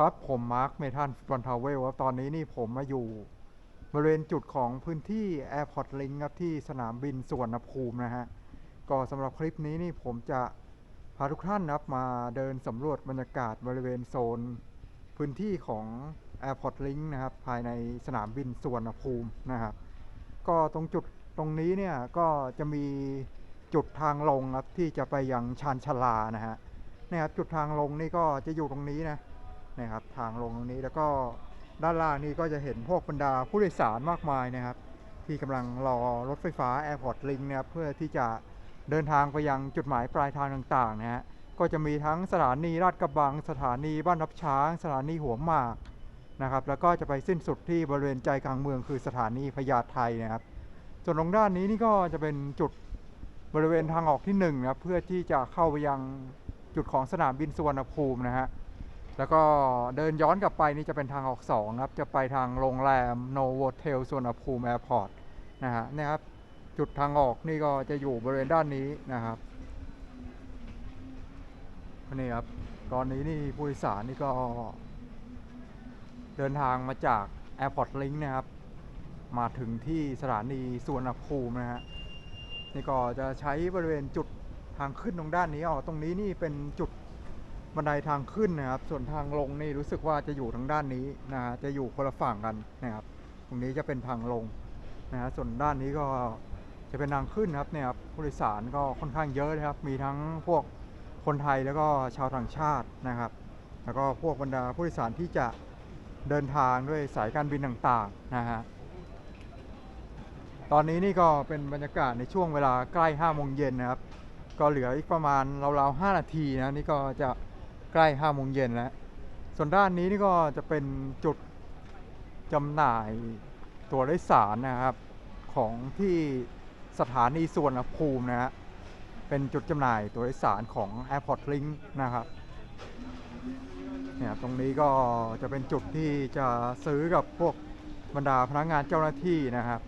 ครับ ผมมาร์คเมทันฟุตบอลทาวเวลครับตอนนี้นี่ผมมาอยู่บริเวณจุดของพื้นที่ Airport Link ครับที่สนามบินสุวรรณภูมินะฮะ ก็สำหรับคลิปนี้นี่ผมจะพาทุกท่านนะครับมาเดินสำรวจบรรยากาศบริเวณโซน พื้นที่ของ Airport Link นะครับ ภายในสนามบินสุวรรณภูมินะครับ ก็ตรงจุดตรงนี้เนี่ยก็จะมีจุดทางลงครับที่จะไปยังชานชาลานะฮะนะครับจุดทางลงนี่ก็จะอยู่ตรงนี้นะ นะครับทางลงตรงนี้แล้วก็ด้านล่างนี่ก็จะเห็นพวกบรรดาผู้โดยสารมากมายนะครับ ที่กำลังรอรถไฟฟ้า Airport Link นะครับเพื่อที่จะเดินทางไปยังจุดหมายปลายทางต่างๆนะฮะก็จะมีทั้งสถานีลาดกระบัง สถานีบ้านรับช้าง สถานีหัวหมากนะครับแล้วก็จะไปสิ้นสุดที่บริเวณใจกลางเมืองคือสถานีพญาไทนะครับ ส่วนตรงด้านนี้นี่ก็จะเป็นจุดบริเวณทางออกที่หนึ่งนะครับเพื่อที่จะเข้าไปยังจุดของสนามบินสุวรรณภูมินะฮะ แล้วก็เดินย้อนกลับไปนี่จะเป็นทางออกสองครับ จะไปทางโรงแรมโนโวเทลสุวรรณภูมิแอร์พอร์ตนะฮะเนี่ยครับ จุดทางออกนี่ก็จะอยู่บริเวณด้านนี้นะครับนี่ครับ ตอนนี้นี่ผู้โดยสารนี่ก็ เดินทางมาจาก Airport Link นะครับ มาถึงที่สถานีสุวรรณภูมินะฮะนี่ก็จะใช้บริเวณจุดทางขึ้นตรงด้านนี้อ๋อตรงนี้นี่เป็นจุด บันไดทางขึ้นนะครับ ส่วนทางลงนี่รู้สึกว่าจะอยู่ทางด้านนี้นะฮะจะอยู่คนละฝั่งกันนะครับ ตรงนี้จะเป็นทางลงนะฮะส่วนด้านนี้ก็จะเป็นทางขึ้นนะครับเนี่ยครับผู้โดยสารก็ค่อนข้างเยอะนะครับ มีทั้งพวกคนไทยแล้วก็ชาวต่างชาตินะครับ แล้วก็พวกบรรดาผู้โดยสารที่จะเดินทางด้วยสายการบินต่างๆนะฮะตอนนี้นี่ก็เป็นบรรยากาศในช่วงเวลาใกล้5โมงเย็นนะครับ ก็เหลืออีกประมาณราวๆ5นาทีนะนี่ก็จะ ใกล้5โมงเย็นแล้ว ส่วนด้านนี้นี่ก็จะเป็นจุดจำหน่ายตัวโดยสารนะครับ ของที่สถานีสุวรรณภูมินะฮะเป็นจุดจำหน่ายตัวโดยสารของ Airport Link นะครับเนี่ยตรงนี้ก็จะเป็นจุดที่จะซื้อกับพวกบรรดาพนักงานเจ้าหน้าที่นะครับ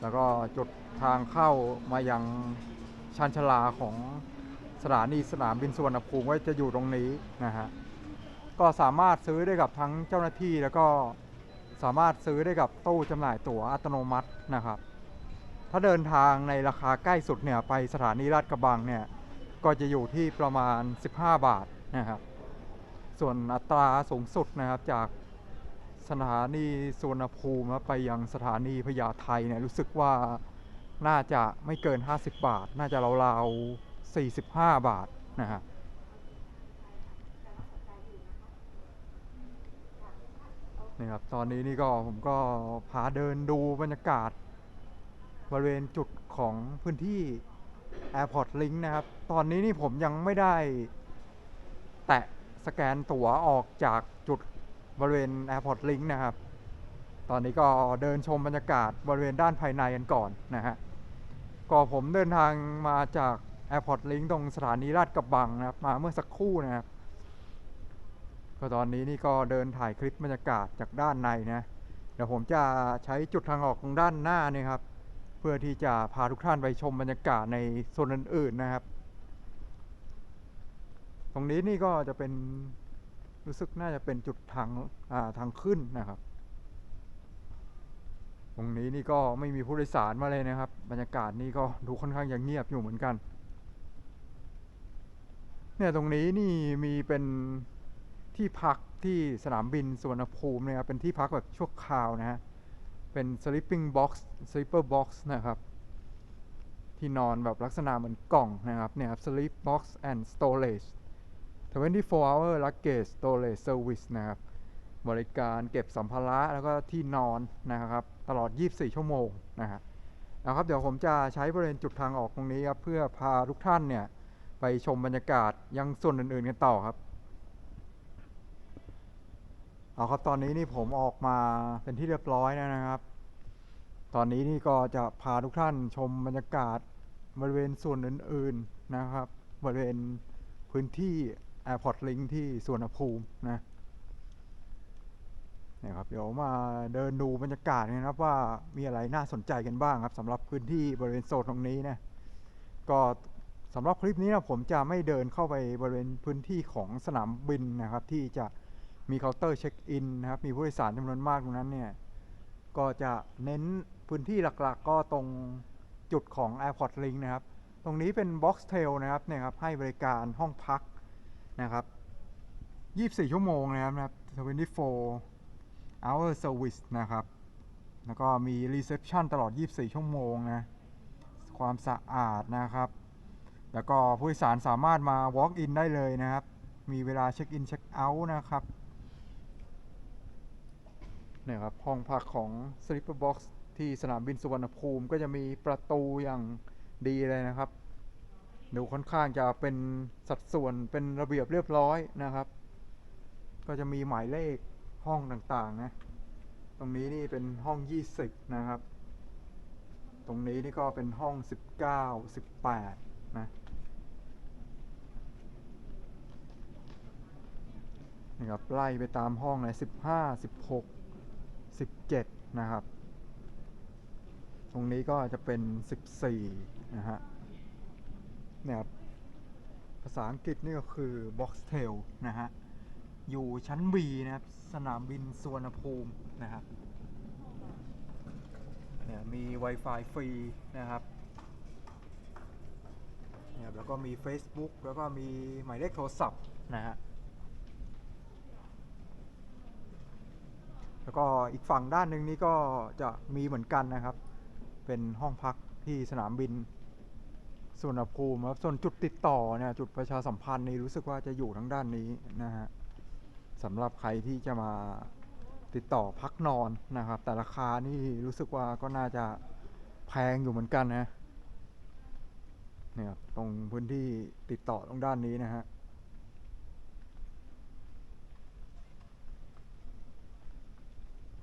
แล้วก็จุดทางเข้ามายังชานชลาของ สถานีสนามบินสุวรรณภูมิก็จะอยู่ตรงนี้นะฮะก็สามารถซื้อได้กับทั้งเจ้าหน้าที่แล้วก็สามารถซื้อได้กับตู้จำหน่ายตั๋วอัตโนมัตินะครับ ถ้าเดินทางในราคาใกล้สุดเนี่ยไปสถานีลาดกระบังเนี่ยก็จะอยู่ที่ประมาณ 15 บาทนะครับ ส่วนอัตราสูงสุดนะครับจากสถานีสุวรรณภูมิไปยังสถานีพญาไทเนี่ยรู้สึกว่าน่าจะไม่เกิน 50 บาท น่าจะราวๆ 45 บาทนะฮะนี่ครับตอนนี้นี่ก็ผมก็พาเดินดูบรรยากาศ บริเวณจุดของพื้นที่ Airport Link นะครับ ตอนนี้นี่ผมยังไม่ได้แตะสแกนตั๋วออกจากจุดบริเวณ Airport Link นะครับ ตอนนี้ก็เดินชมบรรยากาศบริเวณด้านภายในกันก่อนนะฮะก็ผมเดินทางมาจาก Airport Link ตรงสถานีลาดกระบังนะครับ มาเมื่อสักครู่นะครับก็ตอนนี้นี่ก็เดินถ่ายคลิปบรรยากาศจากด้านในนะเดี๋ยวผมจะใช้จุดทางออกตรงด้านหน้านี่ครับ เพื่อที่จะพาทุกท่านไปชมบรรยากาศในโซนอื่นๆนะครับ ตรงนี้นี่ก็จะเป็นรู้สึกน่าจะเป็นจุดทางาทางขึ้นนะครับ ตรงนี้นี่ก็ไม่มีผู้โดยสารมาเลยนะครับ บรรยากาศนี่ก็ดูค่อนข้างยังเงียบอยู่เหมือนกัน เนี่ยตรงนี้นี่มีเป็นที่พักที่สนามบินสุวรรณภูมินะครับเป็นที่พักแบบชั่วคราวนะฮะเป็น sleeping box sleeper box นะครับที่นอนแบบลักษณะเหมือนกล่องนะครับเนี่ยครับ sleep box and storage 24 hour luggage storage service นะครับบริการเก็บสัมภาระแล้วก็ที่นอนนะครับ ตลอด 24 ชั่วโมงนะฮะนะครับ เดี๋ยวผมจะใช้บริเวณจุดทางออกตรงนี้ครับ เพื่อพาทุกท่านเนี่ย ไปชมบรรยากาศยังส่วนอื่นๆกันต่อครับ เอาครับตอนนี้นี่ผมออกมาเป็นที่เรียบร้อยแล้วนะครับ ตอนนี้นี่ก็จะพาทุกท่านชมบรรยากาศบริเวณส่วนอื่นๆนะครับ บริเวณพื้นที่ Airport Link ที่สวนภูมินะเนี่ยครับเดี๋ยวมาเดินดูบรรยากาศนะครับว่ามีอะไรน่าสนใจกันบ้างครับสำหรับพื้นที่บริเวณโซนตรงนี้นะก็ สำหรับคลิปนี้นะผมจะไม่เดินเข้าไปบริเวณพื้นที่ของสนามบินนะครับ ที่จะมีเคาน์เตอร์เช็คอินนะครับมีผู้โดยสารจำนวนมากตรงนั้นเนี่ยก็จะเน้นพื้นที่หลักๆ ก็ตรงจุดของ Airport Link นะครับ ตรงนี้เป็น Box Tail นะครับเนี่ยครับให้บริการห้องพักนะครับ 24 ชั่วโมงนะครับนะครับ24 hour service นะครับ แล้วก็มี reception ตลอด 24 ชั่วโมงนะ ความสะอาดนะครับ แล้วก็ผู้โดยสารสามารถมา walk in ได้เลยนะครับ มีเวลาเช็คอินเช็คเอาท์นะครับเนี่ยครับห้องพักของ Sleeper Box ที่สนามบินสุวรรณภูมิก็จะมีประตูอย่างดีเลยนะครับดูค่อนข้างจะเป็นสัดส่วนเป็นระเบียบเรียบร้อยนะครับ ก็จะมีหมายเลขห้องต่างๆนะตรงนี้นี่เป็นห้อง 20 นะครับ ตรงนี้นี่ก็เป็นห้อง 19 18 นะ นี่ครับไล่ไปตามห้องเลย15 16 17นะครับ ตรงนี้ก็จะเป็น14นะฮะเนี่ยครับภาษาอังกฤษนี่ก็คือ box tail นะฮะ อยู่ชั้น B นะครับ สนามบินสุวรรณภูมินะครับเนี่ยมี Wi-Fi ฟรีนะครับเนี่ยแล้วก็มี Facebook แล้วก็มีหมายเลขโทรศัพท์นะฮะ แล้วก็อีกฝั่งด้านหนึ่งนี้ก็จะมีเหมือนกันนะครับ เป็นห้องพักที่สนามบินสุวรรณภูมิครับส่วนจุดติดต่อเนี่ยจุดประชาสัมพันธ์นี่รู้สึกว่าจะอยู่ทางด้านนี้นะฮะสำหรับใครที่จะมาติดต่อพักนอนนะครับ แต่ราคานี่รู้สึกว่าก็น่าจะแพงอยู่เหมือนกันนะเนี่ยตรงพื้นที่ติดต่อตรงด้านนี้นะฮะ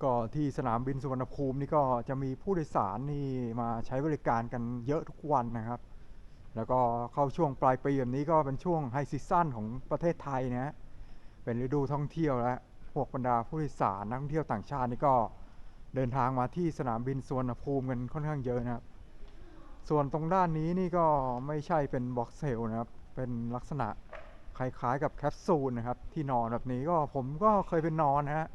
ก็ที่สนามบินสุวรรณภูมินี่ก็จะมีผู้โดยสารนี่มาใช้บริการกันเยอะทุกวันนะครับ แล้วก็เข้าช่วงปลายปีแบบนี้ก็เป็นช่วงไฮซีซั่นของประเทศไทยนะฮะเป็นฤดูท่องเที่ยวแล้วพวกบรรดาผู้โดยสารนักท่องเที่ยวต่างชาตินี่ก็เดินทางมาที่สนามบินสุวรรณภูมิกันค่อนข้างเยอะนะครับ ส่วนตรงด้านนี้นี่ก็ไม่ใช่เป็นบ็อกเซลนะครับ เป็นลักษณะคล้ายๆกับแคปซูลนะครับ ที่นอนแบบนี้ก็ผมก็เคยไปนอนนะฮะ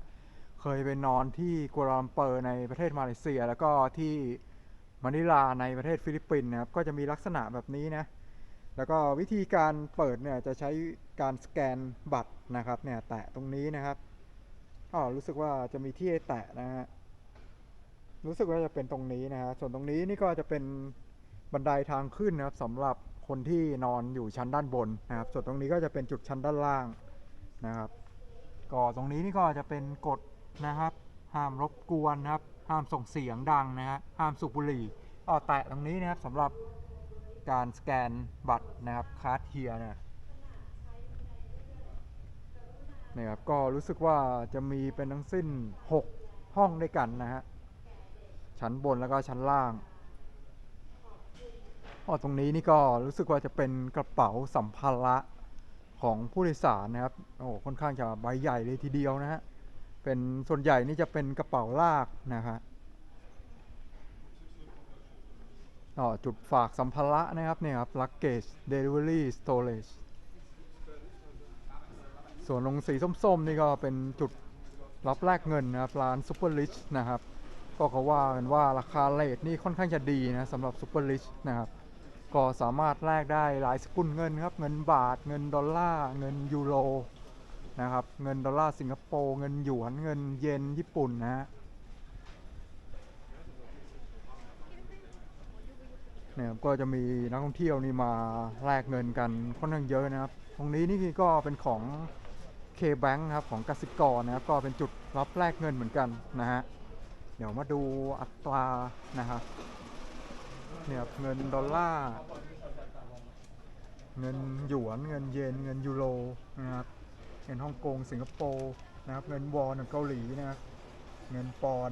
เคยไปนอนที่กัวลาลัมเปอร์ในประเทศมาเลเซีย แล้วก็ที่มะนิลาในประเทศฟิลิปปินส์นะครับก็จะมีลักษณะแบบนี้นะแล้วก็วิธีการเปิดเนี่ยจะใช้การสแกนบัตรนะครับเนี่ยแตะตรงนี้นะครับอ๋อรู้สึกว่าจะมีที่ให้แตะนะฮะรู้สึกว่าจะเป็นตรงนี้นะฮะส่วนตรงนี้นี่ก็จะเป็นบันไดทางขึ้นนะครับสำหรับคนที่นอนอยู่ชั้นด้านบนนะครับ ส่วนตรงนี้ก็จะเป็นจุดชั้นด้านล่างนะครับก็ตรงนี้นี่ก็จะเป็นกฎ นะครับ ห้ามรบกวนนะครับ ห้ามส่งเสียงดังนะฮะห้ามสูบบุหรี่อ๋อแตะตรงนี้นะครับสำหรับการสแกนบัตรนะครับคาร์ดเฮียนี่ยนี่ครับก็รู้สึกว่าจะมีเป็นทั้งสิ้น 6 ห้องด้วยกันนะฮะชั้นบนแล้วก็ชั้นล่างอ๋อตรงนี้นี่ก็รู้สึกว่าจะเป็นกระเป๋าสัมภาระของผู้โดยสารนะครับ โอ้ค่อนข้างจะใบใหญ่เลยทีเดียวนะฮะ เป็นส่วนใหญ่นี่จะเป็นกระเป๋าลากนะครับจุดฝากสัมภาระนะครับเนี่ยครับ luggage delivery storage ส่วนลงสีส้มๆ นี่ก็เป็นจุดรับแลกเงินนะครับ ร้าน Super Rich นะครับ ก็เขาว่ากันว่าราคาเลทนี่ค่อนข้างจะดีนะสำหรับ Super Rich นะครับ ก็สามารถแลกได้หลายสกุลเงินครับ เงินบาท เงินดอลลาร์ เงินยูโร นะครับ เงินดอลลาร์สิงคโปร์เงินหยวนเงินเยนญี่ปุ่นนะฮะเนี่ยครับก็จะมีนักท่องเที่ยวนี่มาแลกเงินกันค่อนข้างเยอะนะครับ ตรงนี้นี่ก็เป็นของ K-Bank ครับของกสิกรนะครับก็เป็นจุดรับแลกเงินเหมือนกันนะฮะเดี๋ยวมาดูอัตรานะครับเนี่ยครับเงินดอลลาร์เงินหยวนเงินเยนเงินยูโรนะครับ งินฮ่องกงสิงคโปร์นะครับเงินวอนเกาหลีนะครับเงินปอน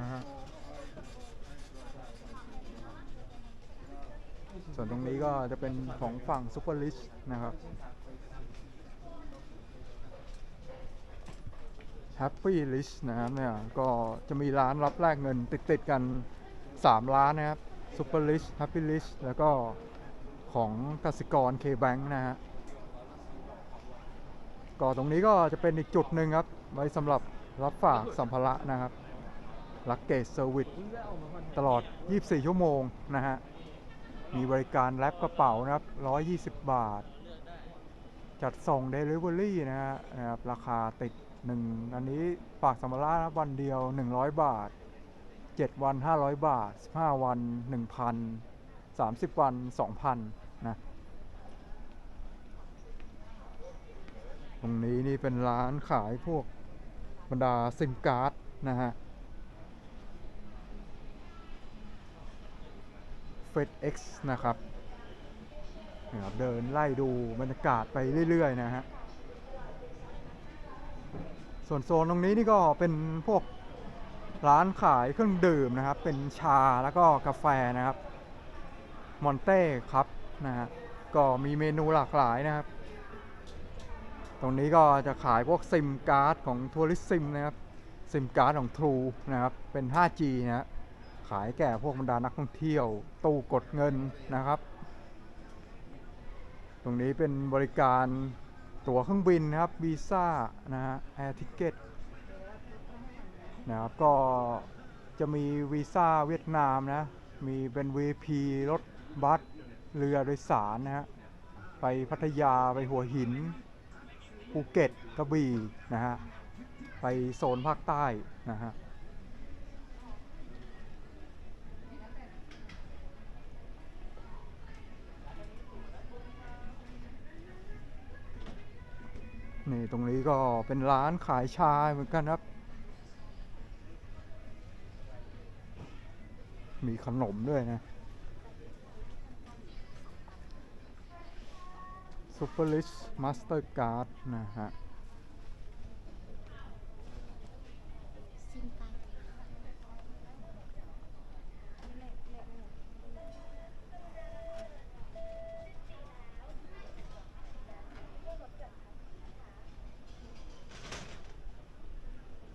นะฮะส่วนตรงนี้ก็จะเป็นของฝั่งซูเปอร์ลิชนะครับ Happy Rich นะครับเนี่ยก็จะมีร้านรับแลกเงินติดๆกัน 3 ร้านนะครับ Super Rich Happy Rich แล้วก็ของกสิกรเคแบงนะฮะ ก็ตรงนี้ก็จะเป็นอีกจุดหนึ่งครับ ไว้สำหรับรับฝากสัมภาระนะครับลักเกจเซอร์วิสตลอด 24 ชั่วโมงนะฮะ มีบริการแรปกระเป๋านะครับ 120 บาท จัดส่ง Delivery นะฮะนะครับราคาติดหนึ่งอันนี้ฝากสัมภาระนะวันเดียว 100 บาท 7 วัน 500 บาท 15 วัน 1,000 30 วัน 2,000 นะ ตรงนี้นี่เป็นร้านขายพวกบรรดาซิมการ์ดนะฮะเฟดเอ็กซ์นะครับนะครับ เดินไล่ดูบรรยากาศไปเรื่อย ๆ นะฮะ ส่วนโซนตรงนี้นี่ก็เป็นพวกร้านขายเครื่องดื่มนะครับ เป็นชาแล้วก็กาแฟนะครับ มอนเต้ครับนะฮะ ก็มีเมนูหลากหลายนะครับ ตรงนี้ก็จะขายพวกซิมการ์ดของทัวริสซิมนะครับ ซิมการ์ดของ True นะครับ เป็น 5G นะฮะขายแก่พวกบรรดานักท่องเที่ยว ตู้กดเงินนะครับ ตรงนี้เป็นบริการตั๋วเครื่องบินนะครับวีซ่านะฮะแอร์ทิเกตนะครับก็จะมีวีซ่าเวียดนามนะ มีเป็น VP รถบัสเรือโดยสารนะฮะไปพัทยาไปหัวหิน ภูเก็ตกระบี่นะฮะไปโซนภาคใต้นะฮะนี่ตรงนี้ก็เป็นร้านขายชาเหมือนกันครับ มีขนมด้วยนะ ซูเปอร์ลิชมาสเตอร์การ์ดนะฮะ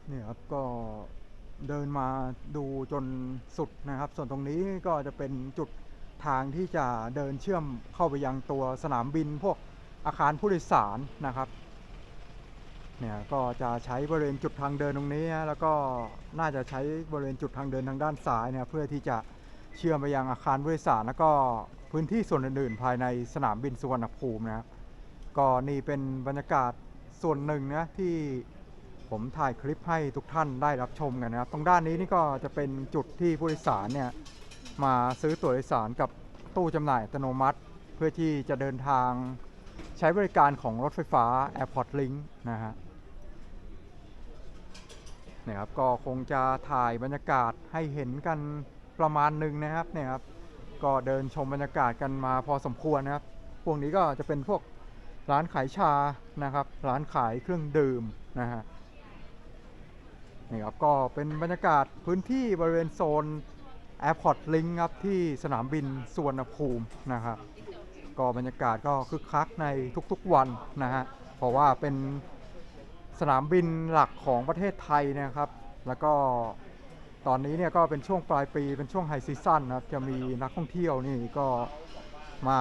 เนี่ยครับก็เดินมาดูจนสุดนะครับ ส่วนตรงนี้ก็จะเป็นจุดทางที่จะเดินเชื่อมเข้าไปยังตัวสนามบินพวก อาคารผู้โดยสารนะครับเนี่ยก็จะใช้บริเวณจุดทางเดินตรงนี้นะแล้วก็น่าจะใช้บริเวณจุดทางเดินทางด้านซ้ายเนี่ยเพื่อที่จะเชื่อมไปยังอาคารผู้โดยสารแล้วก็พื้นที่ส่วนอื่นๆ ภายในสนามบินสุวรรณภูมินะครับก็นี่เป็นบรรยากาศส่วนหนึ่งนะที่ผมถ่ายคลิปให้ทุกท่านได้รับชมกันนะครับ ตรงด้านนี้นี่ก็จะเป็นจุดที่ผู้โดยสารเนี่ยมาซื้อตั๋วโดยสารกับตู้จำหน่ายอัตโนมัติ เพื่อที่จะเดินทาง ใช้บริการของรถไฟฟ้า Airport Link นะฮะเนี่ยครับก็คงจะถ่ายบรรยากาศให้เห็นกันประมาณหนึ่งนะครับเนี่ยครับก็เดินชมบรรยากาศกันมาพอสมควรนะครับ พวกนี้ก็จะเป็นพวกร้านขายชานะครับ ร้านขายเครื่องดื่มนะฮะนี่ครับก็เป็นบรรยากาศพื้นที่บริเวณโซน Airport Link ครับที่สนามบินสุวรรณภูมินะครับ ก็บรรยากาศก็คึกคักในทุกๆวันนะฮะเพราะว่าเป็นสนามบินหลักของประเทศไทยนะครับ แล้วก็ตอนนี้เนี่ยก็เป็นช่วงปลายปีเป็นช่วงไฮซีซั่นนะครับจะมีนักท่องเที่ยวนี่ก็มา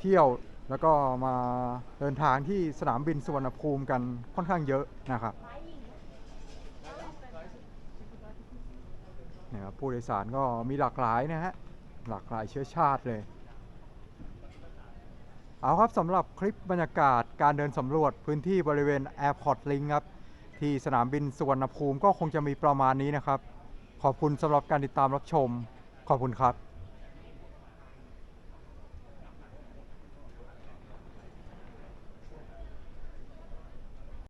เที่ยวแล้วก็มาเดินทางที่สนามบินสุวรรณภูมิกันค่อนข้างเยอะนะครับเนี่ยครับผู้โดยสารก็มีหลากหลายนะฮะหลากหลายเชื้อชาติเลย เอาครับสำหรับคลิปบรรยากาศการเดินสำรวจพื้นที่บริเวณ Airport Link ครับ ที่สนามบินสุวรรณภูมิก็คงจะมีประมาณนี้นะครับ ขอบคุณสำหรับการติดตามรับชม ขอบคุณครับ